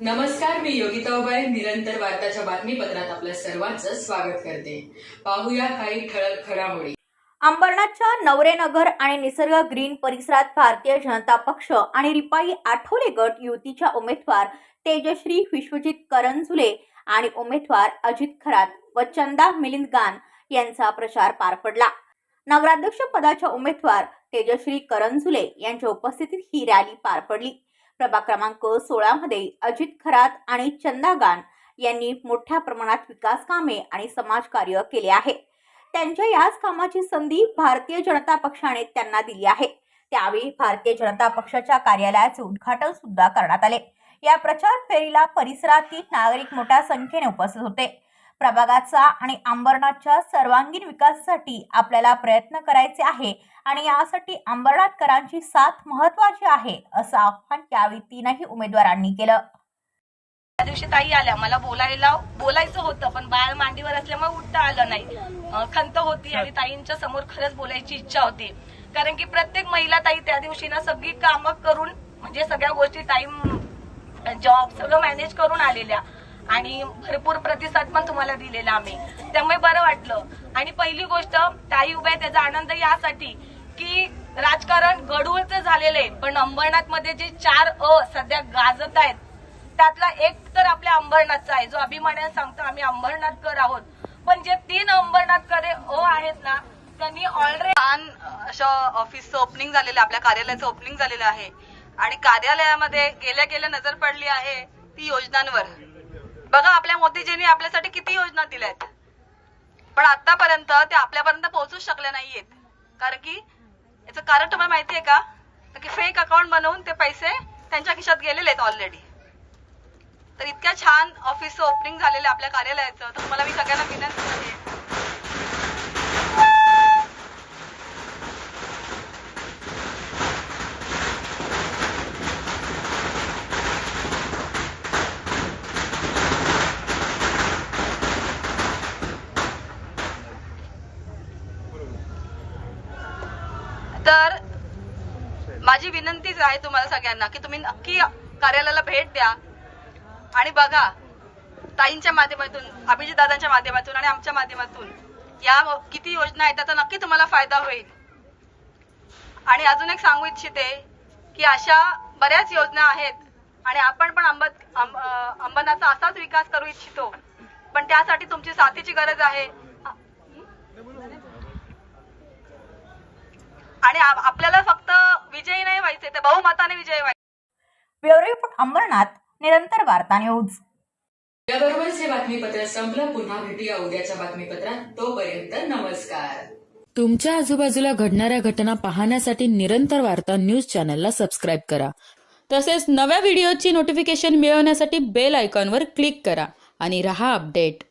नमस्कार मी योगिता उबाळे निरंतर वार्ताच्या बातमीपत्रात आपल्या सर्वांचं स्वागत करते. पाहूया काही ठळक घडामोडी. अंबरनाथच्या नवरेनगर आणि निसर्ग ग्रीन परिसरात भारतीय जनता पक्ष आणि रिपाई आठवले गट युतीच्या उमेदवार तेजश्री विश्वजित करंजुले आणि उमेदवार अजित खरात व चंदा मिलिंद गान यांचा प्रचार पार पडला. नगराध्यक्ष पदाच्या उमेदवार तेजश्री करंजुले यांच्या उपस्थितीत ही रॅली पार पडली. प्रभाग क्रमांक सोळा मध्ये अजित खरात आणि चंदा गान यांनी मोठ्या प्रमाणात विकास कामे आणि समाजकार्य केले आहे. त्यांच्या याच कामाची संधी भारतीय जनता पक्षाने त्यांना दिली आहे. त्यावेळी भारतीय जनता पक्षाच्या कार्यालयाचे उद्घाटन सुद्धा करण्यात आले. या प्रचार फेरीला परिसरातील नागरिक मोठ्या संख्येने उपस्थित होते. प्रभागाचा आणि अंबरनाथच्या सर्वांगीण विकासासाठी आपल्याला प्रयत्न करायचे आहे आणि यासाठी अंबरनाथकरांची साथ महत्वाची आहे असं आव्हान त्यावेळी तीनही उमेदवारांनी केलं. त्या दिवशी ताई आल्या. मला बोलायला बोलायचं होतं पण बाळ मांडीवर असल्यामुळे उठता आलं नाही. खंत होती आणि ताईंच्या समोर खरंच बोलायची इच्छा होती. कारण की प्रत्येक महिला ताई त्या दिवशी ना सगळी कामं करून म्हणजे सगळ्या गोष्टी टाइम जॉब सगळं मॅनेज करून आलेल्या. आणि भरपूर प्रतिसाद पण तुम्हाला दिलेला आम्ही. त्यामुळे बरं वाटलं. आणि पहिली गोष्ट ताई उभ्या त्याचा आनंद यासाठी की राजकारण गडूळचं झालेलं आहे. पण अंबरनाथमध्ये जे चार अ सध्या गाजत आहेत त्यातला एक तर आपल्या अंबरनाथचा आहे. जो अभिमानाने सांगतो आम्ही अंबरनाथकर आहोत. पण जे तीन अंबरनाथकडे अ आहेत ना त्यांनी ऑलरेडी छान अशा ऑफिसचं ओपनिंग झालेलं आहे, आपल्या कार्यालयाचं ओपनिंग झालेलं आहे. आणि कार्यालयामध्ये गेल्या गेल्या नजर पडली आहे ती योजनांवर. बघा आपल्या मोदीजींनी आपल्यासाठी किती योजना दिल्या आहेत. पण आतापर्यंत ते आपल्यापर्यंत पोहोचूच शकले नाहीयेत. कारण की याचं कारण तुम्हाला माहिती आहे का? की फेक अकाउंट बनवून ते पैसे त्यांच्या खिशात गेलेले आहेत ऑलरेडी तर इतक्या छान ऑफिसचं ओपनिंग झालेलं आपल्या कार्यालयाचं. तर तुम्हाला मी सगळ्यांना विनंती आहे तर माझी विनंतीच आहे तुम्हाला सगळ्यांना की तुम्ही नक्की कार्यालयाला भेट द्या. आणि बघा ताईंच्या माध्यमातून अभिजित दादांच्या माध्यमातून आणि आमच्या माध्यमातून या किती योजना आहेत त्याचा नक्की तुम्हाला फायदा होईल. आणि अजून एक सांगू इच्छिते की अशा बऱ्याच योजना आहेत आणि आपण पण अंब अंबनाचा असाच विकास करू इच्छितो. पण त्यासाठी तुमची साथीची गरज आहे. आणि आप- आपल्याला फक्त विजयी नाही व्हायचे ते बहुमताने विजयी व्हायचे ब्युरो रिपोर्ट अंबरनाथ निरंतर वार्ता न्यूज. याबरोबरच हे बातमीपत्र संपलं. पुन्हा भेटूया उद्याच्या बातमीपत्रात. तोपर्यंत नमस्कार. तुमच्या आजूबाजूला घडणाऱ्या घटना पाहण्यासाठी निरंतर वार्ता न्यूज चॅनलला सबस्क्राईब करा. तसेच नव्या व्हिडिओची नोटिफिकेशन मिळवण्यासाठी बेल आयकॉनवर क्लिक करा आणि रहा अपडेट